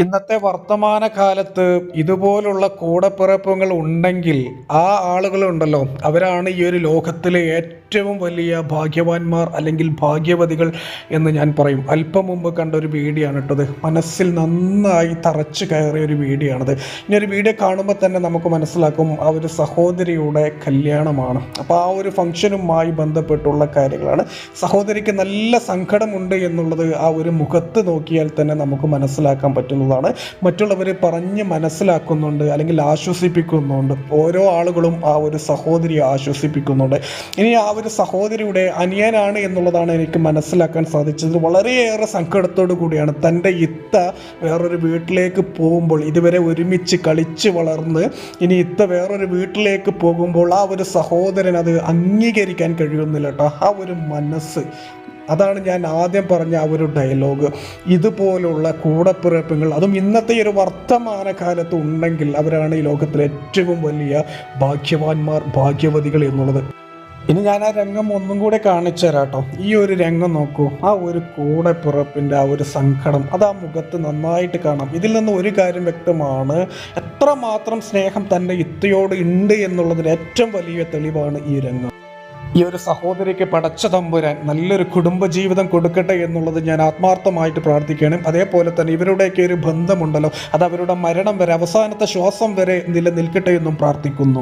ഇന്നത്തെ വർത്തമാന കാലത്ത് ഇതുപോലുള്ള കൂടപ്പിറപ്പുകൾ ഉണ്ടെങ്കിൽ ആ ആളുകളുണ്ടല്ലോ. അവരാണ് ഈ ഒരു ലോകത്തിലെ ഏറ്റവും വലിയ ഭാഗ്യവാന്മാർ അല്ലെങ്കിൽ ഭാഗ്യവതികൾ എന്ന് ഞാൻ പറയും. അല്പം മുമ്പ് കണ്ട ഒരു വീഡിയോ ആണ് ഇട്ടത് മനസ്സിൽ നന്നായി തറച്ചു കയറിയ ഒരു വീഡിയോ ആണത് ഇനി ഒരു വീഡിയോ കാണുമ്പോൾ തന്നെ നമുക്ക് മനസ്സിലാക്കും ആ ഒരു സഹോദരിയുടെ കല്യാണമാണ്. അപ്പോൾ ആ ഒരു ഫംഗ്ഷനുമായി ബന്ധപ്പെട്ടുള്ള കാര്യങ്ങളാണ്. സഹോദരിക്ക് നല്ല സങ്കടമുണ്ട് എന്നുള്ളത് ആ ഒരു മുഖത്ത് നോക്കിയാൽ തന്നെ നമുക്ക് മനസ്സിലാക്കാൻ പറ്റുന്നതാണ് മറ്റുള്ളവരെ പറഞ്ഞ് മനസ്സിലാക്കുന്നുണ്ട് അല്ലെങ്കിൽ ആശ്വസിപ്പിക്കുന്നുണ്ട്. ഓരോ ആളുകളും ആ ഒരു സഹോദരിയെ ആശ്വസിപ്പിക്കുന്നുണ്ട്. ഇനി ആ ഒരു സഹോദരിയുടെ അനിയനാണ് എന്നുള്ളതാണ് എനിക്ക് മനസ്സിലാക്കാൻ സാധിച്ചത്. വളരെയേറെ സങ്കടത്തോടു കൂടിയാണ് തന്റെ ഇത്ത വേറൊരു വീട്ടിലേക്ക് പോകുമ്പോൾ ഇതുവരെ ഒരുമിച്ച് കളിച്ച് വളർന്ന് ഇനി ഇത്ത വേറൊരു വീട്ടിലേക്ക് പോകുമ്പോൾ ആ ഒരു സഹോദരൻ അത് അംഗീകരിക്കാൻ കഴിയുന്നില്ല കേട്ടോ. ആ ഒരു മനസ്സ് അതാണ് ഞാൻ ആദ്യം പറഞ്ഞ ആ ഒരു ഡയലോഗ് ഇതുപോലുള്ള കൂടപ്പിറപ്പുകൾ അതും ഇന്നത്തെ ഒരു വർത്തമാന കാലത്ത് ഉണ്ടെങ്കിൽ അവരാണ് ഈ ലോകത്തിലെ ഏറ്റവും വലിയ ഭാഗ്യവാന്മാർ ഭാഗ്യവതികൾ എന്നുള്ളത്. ഇനി ഞാൻ ആ രംഗം ഒന്നും കൂടെ കാണിച്ചു തരാം കേട്ടോ ഈ ഒരു രംഗം നോക്കൂ. ആ ഒരു കൂടപ്പിറപ്പിന്റെ ആ ഒരു സങ്കടം അത് ആ മുഖത്ത് നന്നായിട്ട് കാണാം. ഇതിൽ നിന്ന് ഒരു കാര്യം വ്യക്തമാണ്. എത്രമാത്രം സ്നേഹം തന്റെ ഇത്തയോട് ഉണ്ട് എന്നുള്ളതിന് ഏറ്റവും വലിയ തെളിവാണ് ഈ രംഗം. ഈ ഒരു സഹോദരിക്ക് പടച്ച തമ്പുരാൻ നല്ലൊരു കുടുംബജീവിതം കൊടുക്കട്ടെ എന്നുള്ളത് ഞാൻ ആത്മാർത്ഥമായിട്ട് പ്രാർത്ഥിക്കുകയാണ്. അതേപോലെ തന്നെ ഇവരുടെയൊക്കെ ഒരു ബന്ധമുണ്ടല്ലോ അത് അവരുടെ മരണം വരെ അവസാനത്തെ ശ്വാസം വരെ നിലനിൽക്കട്ടെ എന്നും പ്രാർത്ഥിക്കുന്നു.